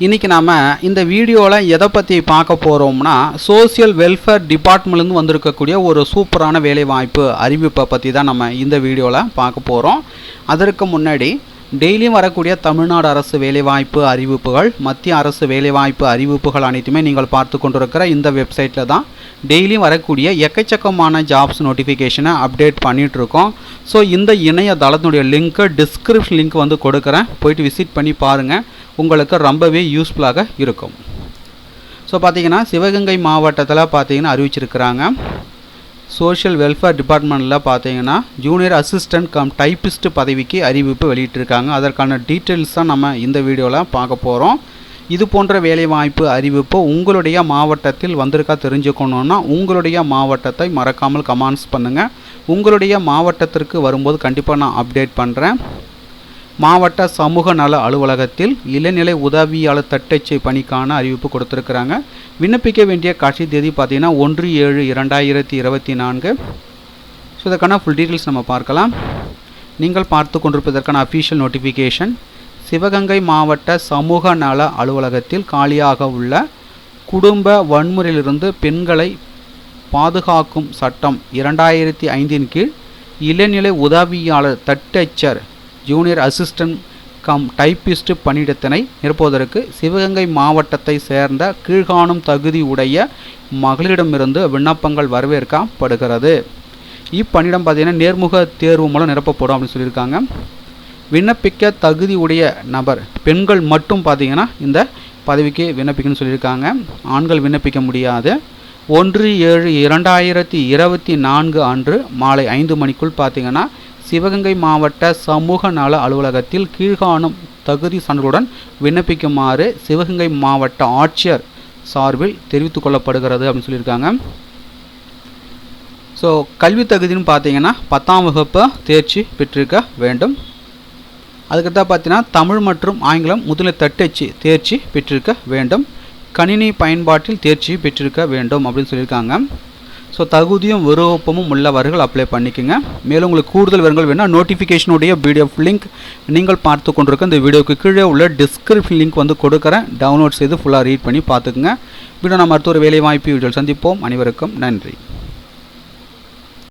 இன்றைக்கி நாம் இந்த வீடியோவில் எதை பற்றி பார்க்க போகிறோம்னா சோசியல் வெல்ஃபேர் டிபார்ட்மெண்ட்லேருந்து வந்திருக்கக்கூடிய ஒரு சூப்பரான வேலைவாய்ப்பு அறிவிப்பை பற்றி தான் நம்ம இந்த வீடியோவில் பார்க்க போகிறோம் அதற்கு முன்னாடி டெய்லியும் வரக்கூடிய தமிழ்நாடு அரசு வேலைவாய்ப்பு அறிவிப்புகள் மத்திய அரசு வேலைவாய்ப்பு அறிவிப்புகள் அனைத்துமே நீங்கள் பார்த்து கொண்டிருக்கிற இந்த வெப்சைட்டில் தான் டெய்லியும் வரக்கூடிய எக்கச்சக்கமான ஜாப்ஸ் நோட்டிஃபிகேஷனை அப்டேட் பண்ணிகிட்ருக்கோம் ஸோ இந்த இணையதளத்தினுடைய லிங்க்கு டிஸ்கிரிப்ஷன் லிங்க் வந்து கொடுக்குறேன். போயிட்டு விசிட் பண்ணி பாருங்கள் உங்களுக்கு ரொம்பவே யூஸ்ஃபுல்லாக இருக்கும். ஸோ பார்த்தீங்கன்னா சிவகங்கை மாவட்டத்தில் பார்த்தீங்கன்னா அறிவிச்சிருக்கிறாங்க. சோஷியல் வெல்ஃபேர் டிபார்ட்மெண்ட்டில் பார்த்தீங்கன்னா ஜூனியர் அசிஸ்டன்ட் கம் டைப்பிஸ்ட் பதவிக்கு அறிவிப்பு வெளியிட்டிருக்காங்க. அதற்கான டீட்டெயில்ஸ் தான் நம்ம இந்த வீடியோவில் பார்க்க போகிறோம் இது போன்ற வேலைவாய்ப்பு அறிவிப்பு உங்களுடைய மாவட்டத்தில் வந்திருக்கா தெரிஞ்சுக்கணுன்னா உங்களுடைய மாவட்டத்தை மறக்காமல் கமெண்ட்ஸ் பண்ணுங்கள் உங்களுடைய மாவட்டத்திற்கு வரும்போது கண்டிப்பாக நான் அப்டேட் பண்ணுறேன் மாவட்ட சமூக நல அலுவலகத்தில் இளநிலை உதவியாளர் தட்டச்சு பணிக்கான அறிவிப்பு கொடுத்துருக்குறாங்க. விண்ணப்பிக்க வேண்டிய கட்சி தேதி பார்த்தீங்கன்னா ஒன்று ஏழு இரண்டாயிரத்தி இருபத்தி நான்கு. ஸோ இதற்கான ஃபுல் டீட்டெயில்ஸ் நம்ம பார்க்கலாம். நீங்கள் பார்த்து கொண்டிருப்பதற்கான அஃபீஷியல் நோட்டிஃபிகேஷன் சிவகங்கை மாவட்ட சமூக நல அலுவலகத்தில் காலியாக உள்ள குடும்ப வன்முறையிலிருந்து பெண்களை பாதுகாக்கும் சட்டம் இரண்டாயிரத்தி ஐந்தின் கீழ் இளநிலை உதவியாளர் தட்டச்சர் ஜூனியர் அசிஸ்டன்ட் கம் டைப்பிஸ்ட் பணியிடத்தினை நிரப்புவதற்கு சிவகங்கை மாவட்டத்தை சேர்ந்த கீழ்காணும் தகுதி உடைய மகளிரிடமிருந்து விண்ணப்பங்கள் வரவேற்கப்படுகிறது. இப்பணியிடம் பார்த்தீங்கன்னா நேர்முக தேர்வு மூலம் நிரப்பப்படும் அப்படின்னு சொல்லியிருக்காங்க. விண்ணப்பிக்க தகுதி உடைய நபர் பெண்கள் மட்டும் பார்த்தீங்கன்னா இந்த பதவிக்கு விண்ணப்பிக்கணும்னு சொல்லியிருக்காங்க. ஆண்கள் விண்ணப்பிக்க முடியாது. ஒன்று ஏழு இரண்டாயிரத்தி இருபத்தி நான்கு அன்று மாலை ஐந்து மணிக்குள் பார்த்தீங்கன்னா சிவகங்கை மாவட்ட சமூக நல அலுவலகத்தில் கீழ்காணும் தகுதி சான்றுடன் விண்ணப்பிக்குமாறு சிவகங்கை மாவட்ட ஆட்சியர் சார்பில் தெரிவித்துக் கொள்ளப்படுகிறது அப்படின்னு சொல்லியிருக்காங்க. ஸோ கல்வி தகுதின்னு பார்த்தீங்கன்னா பத்தாம் வகுப்பு தேர்ச்சி பெற்றிருக்க வேண்டும். அதுக்கடுத்தா பார்த்தீங்கன்னா தமிழ் மற்றும் ஆங்கிலம் முதலில் தட்டச்சு தேர்ச்சி பெற்றிருக்க வேண்டும். கணினி பயன்பாட்டில் தேர்ச்சி பெற்றிருக்க வேண்டும் அப்படின்னு சொல்லியிருக்காங்க. ஸோ தகுதியும் விருப்பமும் உள்ளவர்கள் அப்ளை பண்ணிக்கோங்க. மேலும் உங்களுக்கு கூடுதல் விவரங்கள் வேணால் நோட்டிஃபிகேஷனுடைய பிடிஎஃப் லிங்க் நீங்கள் பார்த்து கொண்டிருக்க இந்த வீடியோக்கு கீழே உள்ள டிஸ்கிரிப்ஷன் லிங்க் வந்து கொடுக்குறேன். டவுன்லோட் செய்து ஃபுல்லாக ரீட் பண்ணி பார்த்துக்குங்க. வீடியோ நம்ம அடுத்த ஒரு வேலைவாய்ப்பு வீடியோ சந்திப்போம். அனைவருக்கும் நன்றி.